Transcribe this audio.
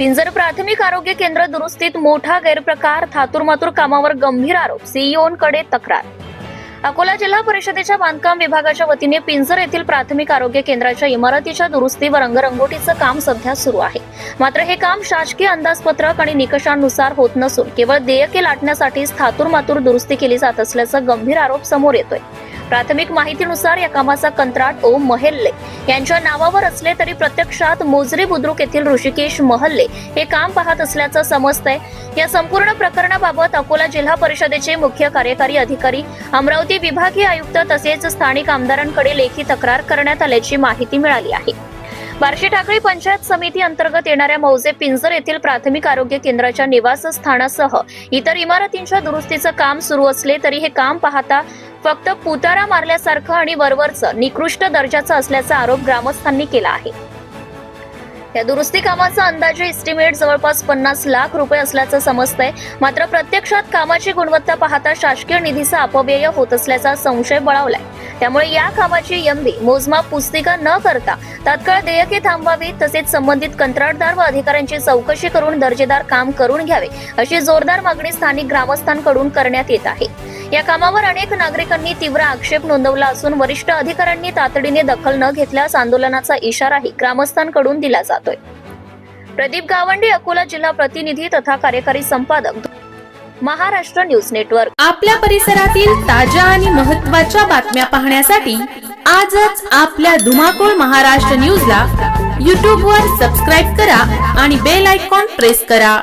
पिंजर प्राथमिक आरोग्य केंद्र दुरुस्तीत मोठा गैरप्रकार थातुरमातुर कामावर गंभीर आरोप सीईओकडे तक्रार. अकोला जिल्हा परिषदेच्या बांधकाम विभागाच्या वतीने पिंजर येथील प्राथमिक आरोग्य केंद्राच्या इमारतीच्या दुरुस्ती व रंगरंगोटीचं काम सध्या सुरू आहे. मात्र हे काम शासकीय अंदाजपत्रक आणि निकषांनुसार होत नसून केवळ देयके लाटण्यासाठीच थातुरमातुर दुरुस्ती केली जात असल्याचा गंभीर आरोप समोर येतोय. प्राथमिक माहितीनुसार या कामाचा कंत्राट ओम महल्ले यांच्या नावावर असले तरी प्रत्यक्षात मोजरी बुद्रुक येथील ऋषिकेश महल्ले हे काम पाहत असल्याचं समजतंय. या संपूर्ण प्रकरणाबाबत अकोला जिल्हा परिषदेचे मुख्य कार्यकारी अधिकारी अमरावती विभागीय आयुक्त तसेच स्थानिक आमदारांकडे लेखी तक्रार करण्यात आल्याची माहिती मिळाली आहे. बार्शी ठाकरे पंचायत समिती अंतर्गत येणाऱ्या मौजे पिंजर येथील प्राथमिक आरोग्य केंद्राच्या निवासस्थानासह इतर इमारतींच्या दुरुस्तीचं काम सुरू असले तरी हे काम पाहता फक्त पुतारा मारल्यासारखं आणि वरवरचं निकृष्ट दर्जाचं असल्याचा आरोप ग्रामस्थांनी केला आहे. या दुरुस्ती कामाचा अंदाजे इस्टिमेट जवळपास पन्नास लाख रुपये असल्याचं समजतंय. मात्र प्रत्यक्षात कामाची गुणवत्ता पाहता शासकीय निधीचा अपव्यय होत असल्याचा संशय बळावलाय. त्यामुळे या कामाची यंदी मोजमाप पुस्तिका न करता तात्काळ देयके थांबवावी तसेच संबंधित कंत्राटदार व अधिकाऱ्यांची चौकशी करून दर्जेदार काम करून घ्यावे अशी जोरदार मागणी स्थानिक ग्रामस्थांकडून करण्यात येत आहे. या कामावर अनेक नागरिकांनी तीव्र आक्षेप नोंदवला असून वरिष्ठ अधिकाऱ्यांनी तातडीने दखल न घेतल्यास आंदोलनाचा इशाराही ग्रामस्थांकडून दिला जातोय. प्रदीप गावंडे अकोला जिल्हा प्रतिनिधी तथा कार्यकारी संपादक महाराष्ट्र न्यूज नेटवर्क. आपल्या परिसरातील ताज्या आणि महत्त्वाच्या बातम्या पाहण्यासाठी आजच आपल्या धुमाकूळ महाराष्ट्र न्यूजला यूट्यूबवर सबस्क्राईब करा आणि बेल आयकॉन प्रेस करा.